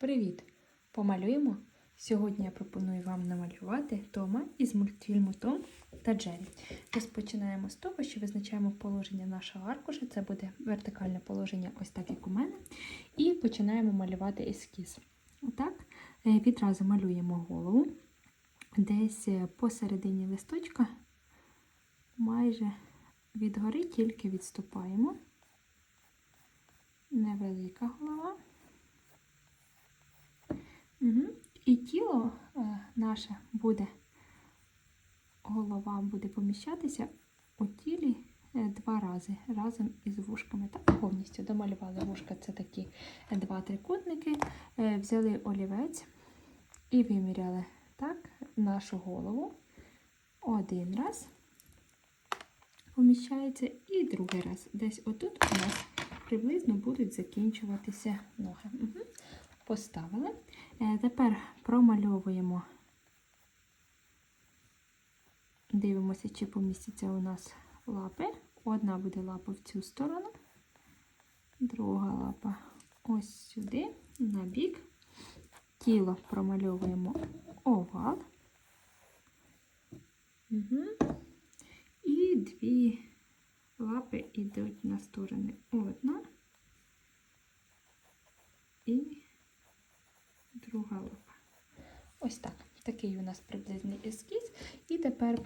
Привіт! Помалюємо. Сьогодні я пропоную вам намалювати Тома із мультфільму Том та Джері. Розпочинаємо з того, що визначаємо положення нашого аркуша. Це буде вертикальне положення, ось так як у мене. І починаємо малювати ескіз. Отак. Е, Відразу малюємо голову. Десь е, посередині листочка, майже від гори тільки відступаємо. Невелика голова. Угу. І тіло е, наше буде, голова буде поміщатися у тілі е, два рази разом із вушками. Так, повністю домалювали вушка. Це такі е, два трикутники. Взяли олівець і виміряли так, нашу голову. Один раз поміщається, і другий раз. Десь отут у нас приблизно будуть закінчуватися ноги. Угу. Поставили. Е, Тепер промальовуємо, дивимося, чи помістяться у нас лапи. Одна буде лапа в цю сторону, друга лапа ось сюди, на бік. Тіло промальовуємо овал. Угу. І дві лапи йдуть на сторони. Одна і друга. Ось так. Такий у нас приблизний ескіз. І тепер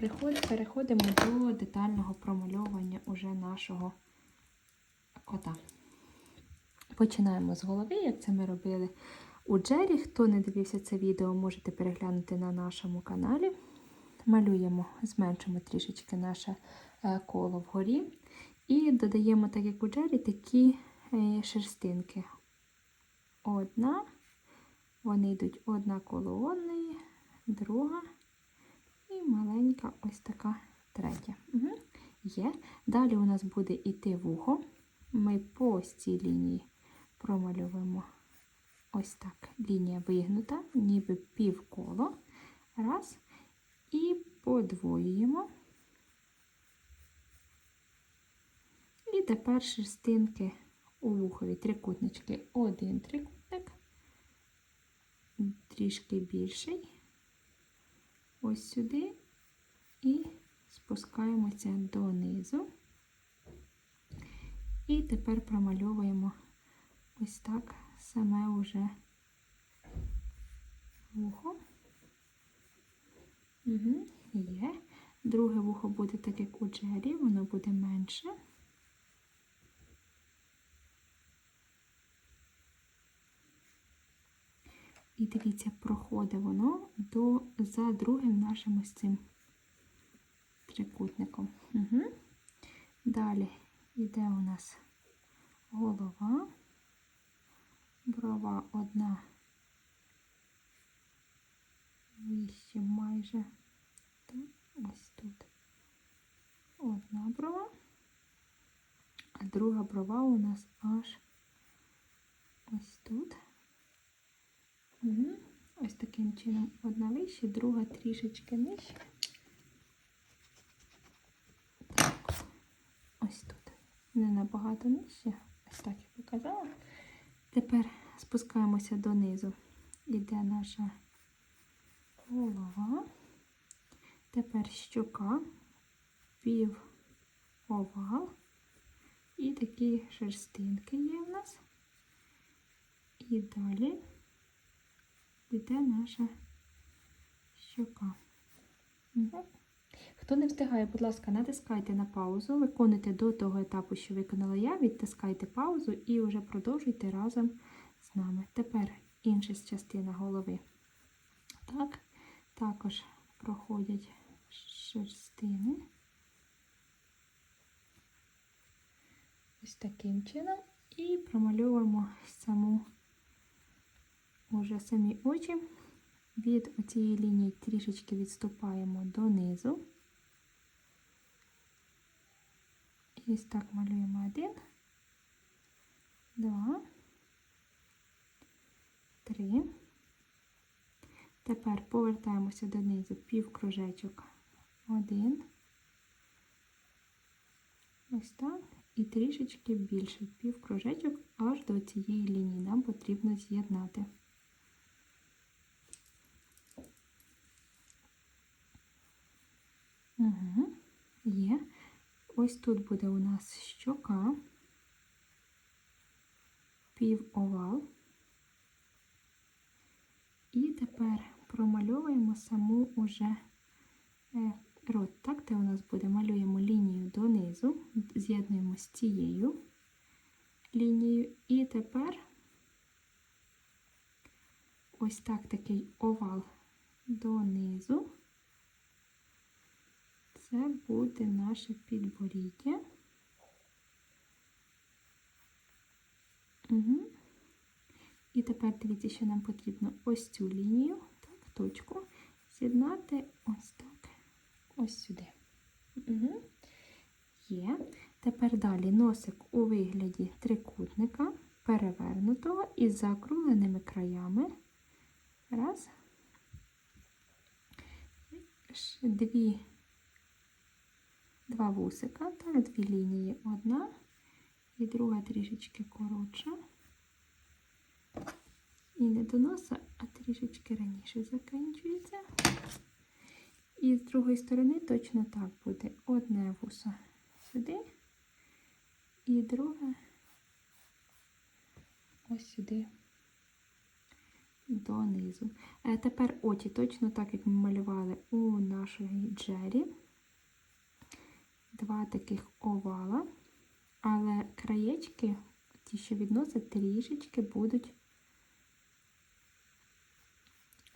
переходимо до детального промальовування уже нашого кота. Починаємо з голови, як це ми робили у Джері. Хто не дивився це відео, можете переглянути на нашому каналі. Малюємо, зменшимо трішечки наше е, коло вгорі. І додаємо, так як у Джері, такі е, шерстинки. Одна. Вони йдуть одна коло одної, друга і маленька ось така третя. Угу. Є. Далі у нас буде йти вухо. Ми по цій лінії промалюємо ось так. Лінія вигнута, ніби півколо. Раз. І подвоюємо. І тепер шерстинки у вухові трикутнички. Один трикутник трішки більший. Ось сюди і спускаємося донизу. І тепер промальовуємо ось так саме уже вухо. Угу, Є. Друге вухо буде так, як у Джері, воно буде менше. І дивіться, проходить воно до, за другим нашим ось цим трикутником. Угу. Далі йде у нас голова, брова одна вище майже. Ось тут одна брова, а друга брова у нас аж ось тут. Угу. Ось таким чином одна вище, друга трішечки нижче. Так, ось тут. Не набагато нижче, ось так я показала. Тепер спускаємося донизу. Іде наша голова. Тепер щока, пів овал. І такі шерстинки є в нас. І далі йде наша. Угу. Хто не встигає, будь ласка, натискайте на паузу, виконуйте до того етапу, що виконала я, відтискайте паузу і вже продовжуйте разом з нами. Тепер інша частина голови. Так, також проходять шерстини. Ось таким чином. І промальовуємо саму уже самі очі. Від цієї лінії трішечки відступаємо донизу. І ось так малюємо один, два, три. Тепер повертаємося донизу півкружечок. Один. Ось так. І трішечки більше півкружечок аж до цієї лінії нам потрібно з'єднати. Ось тут буде у нас щока, півовал. І тепер промальовуємо саму уже е, рот. Так, де у нас буде, малюємо лінію донизу, з'єднуємо з цією лінією. І тепер ось так такий овал донизу. Це буде наше підборіддя. Угу. І тепер дивіться, що нам потрібно ось цю лінію, так, точку, з'єднати ось так, ось сюди. Угу. Є. Тепер далі носик у вигляді трикутника, перевернутого із закругленими краями. Раз. Дві, два вусика, так, дві лінії. Одна і друга трішечки коротша. І не до носа, а трішечки раніше закінчується. І з другої сторони точно так буде. Одне вусо сюди, і друге ось сюди донизу. Е, тепер очі точно так, як ми малювали у нашої джері. Два таких овала, але краєчки, ті, що відносять, трішечки будуть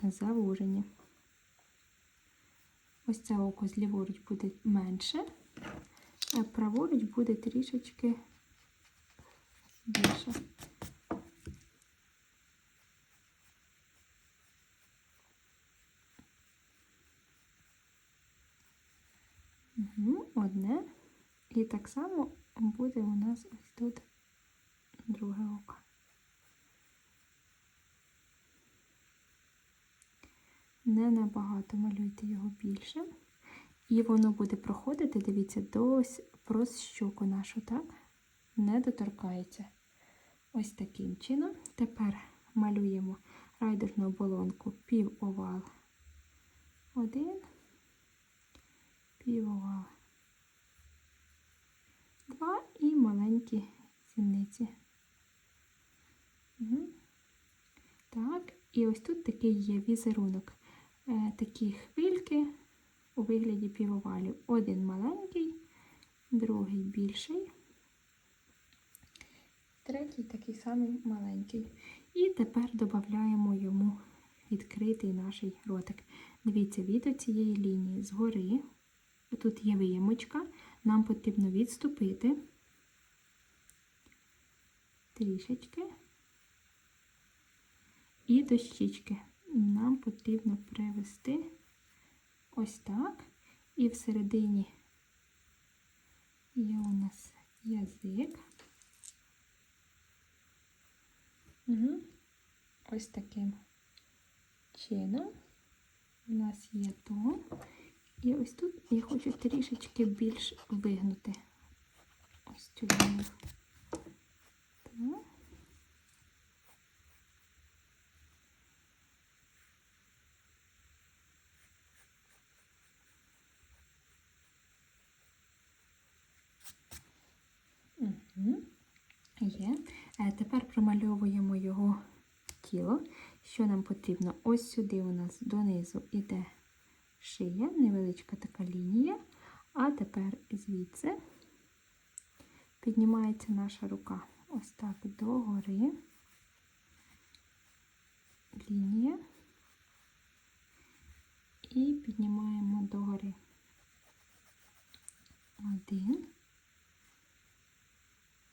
завужені. Ось це око зліворуч буде менше, а праворуч буде трішечки більше. Одне. І так само буде у нас ось тут друге око. Не набагато малюйте його більше. І воно буде проходити, дивіться, до ось прос щоку нашу, так? Не доторкається. Ось таким чином. Тепер малюємо райдерну оболонку півовал. Один, півовал. Два і маленькі зіниці. Угу. Так, і ось тут такий є візерунок. Е, такі хвильки у вигляді півовалів. Один маленький, другий більший, третій такий самий маленький. І тепер додаємо йому відкритий наш ротик. Дивіться, від цієї лінії згори, тут є виємочка, нам потрібно відступити трішечки і до щічки нам потрібно привести ось так. І всередині є у нас язик. Угу. Ось таким чином у нас є то. І ось тут я хочу трішечки більш вигнути ось цю лінію. Є. Е, Тепер промальовуємо його тіло. Що нам потрібно? Ось сюди у нас донизу йде шия, невеличка така лінія. А тепер звідси піднімається наша рука. Ось так догори. Лінія. І піднімаємо догори. Один.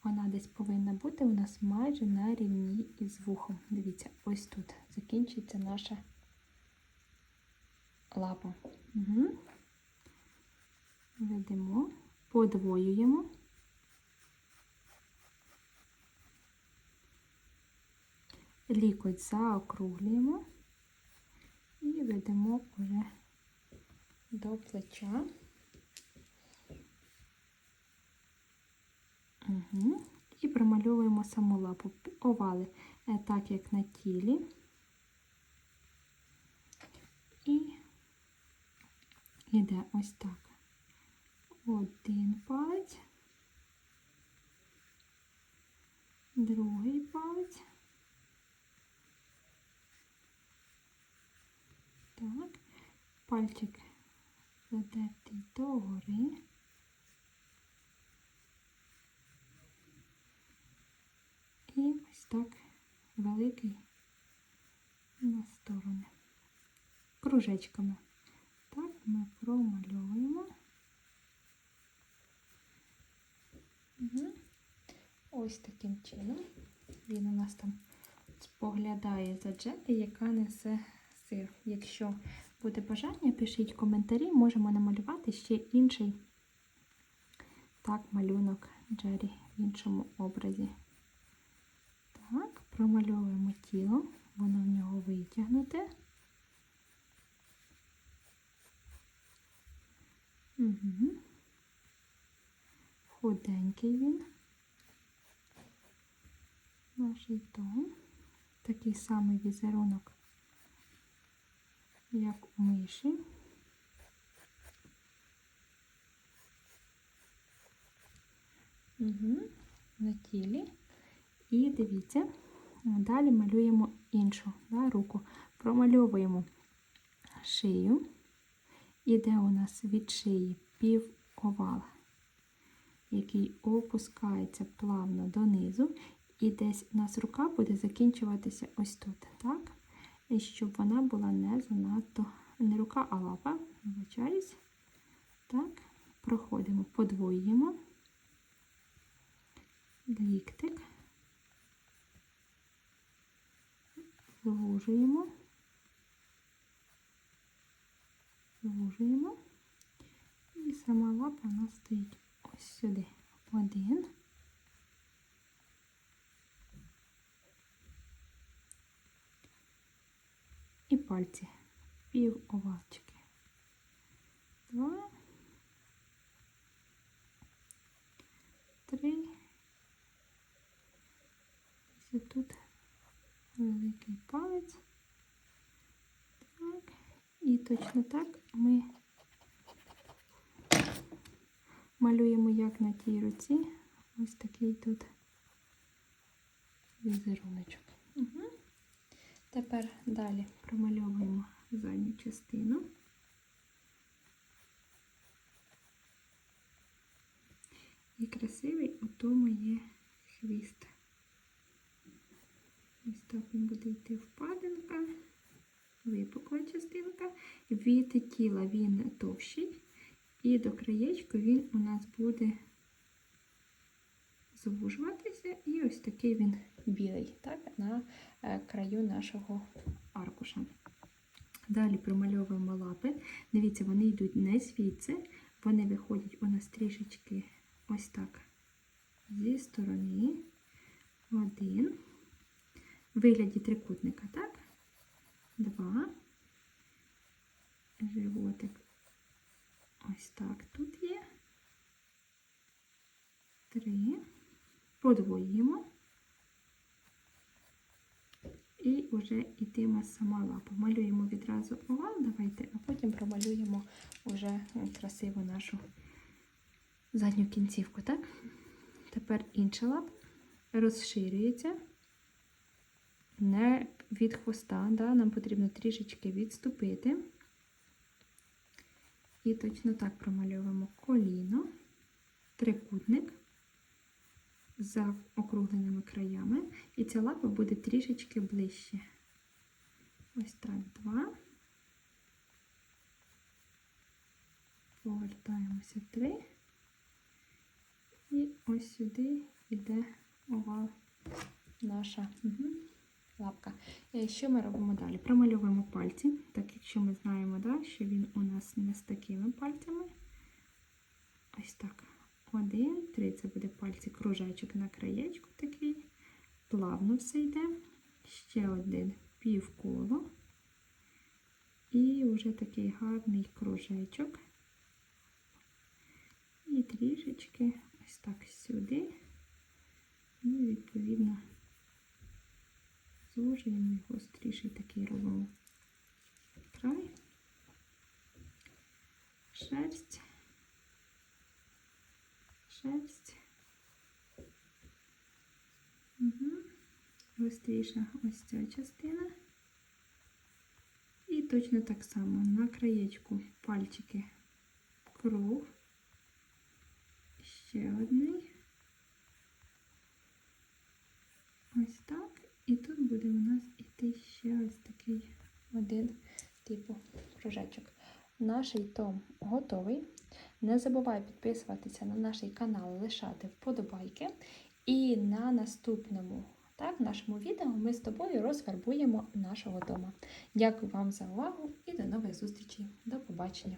Вона десь повинна бути у нас майже на рівні із вухом. Дивіться, ось тут закінчується наша лапа. Угу. Ведемо, подвоюємо. Лікоть заокруглюємо і ведемо вже до плеча. Угу. І промальовуємо саму лапу, овали, е, так як на тілі. І йде ось так. один палець, другий палець. Так, пальчик задертий догори. І ось так великий на сторони. Кружечками. Ми промальовуємо. Ось таким чином. Він у нас там споглядає за джети, яка несе сир. Якщо буде бажання, пишіть коментарі, можемо намалювати ще інший так, малюнок Джері в іншому образі. Так, промальовуємо тіло, воно в нього витягнуте. Угу. Худенький він. Наш дом. Такий самий візерунок, як у миші. Угу. На тілі. І дивіться, далі малюємо іншу да, руку. Промальовуємо шию. Іде у нас від шиї пів овала, який опускається плавно донизу. І десь у нас рука буде закінчуватися ось тут, так? І щоб вона була не занадто, не рука, а лапа, вибачаюсь. Так, проходимо, подвоюємо ліктик, звужуємо, звужуємо. І сама лапа у нас стоїть ось сюди. Один. І пальці пів овалчики. Два. Три. Ось тут великий палець. Точно так ми малюємо як на тій руці. Ось такий тут візеруночок. Угу. Тепер далі промальовуємо задню частину. І красивий у тому є хвіст. Ось так він буде йти впадинка, випукла частинка. Від тіла він товщий, і до краєчку він у нас буде звужуватися, і ось такий він білий, так, на краю нашого аркуша. Далі промальовуємо лапи. Дивіться, вони йдуть не звідси, вони виходять у нас трішечки ось так зі сторони. Один. Вигляді трикутника, так? Два. Животик. Ось так тут є. Три. Подвоїмо. І вже йтиме сама лапа. Малюємо відразу овал, давайте, а потім промалюємо вже красиву нашу задню кінцівку, так? Тепер інша лапа розширюється не від хвоста, да? нам потрібно трішечки відступити. І точно так промальовуємо коліно, трикутник за округленими краями, і ця лапа буде трішечки ближче. Ось так, два. Повертаємося три. І ось сюди йде овал наша угу, лапка. І що ми робимо далі? Промальовуємо пальці, так якщо ми знаємо, да, що він у нас не з такими пальцями. Ось так. Один, три, це буде пальці кружечок на краєчку такий. Плавно все йде. Ще один півколо. І вже такий гарний кружечок. І трішечки ось так сюди. Ну відповідно Зужуємо гостріший такий робимо край, шерсть, шерсть. Угу. Гостріша ось ця частина. І точно так само на краєчку пальчики круг, ще один. Ще ось такий один типу кружечок. Наш том готовий. Не забувай підписуватися на наш канал, лишати вподобайки. І на наступному так, нашому відео ми з тобою розфарбуємо нашого дома. Дякую вам за увагу і до нових зустрічей. До побачення!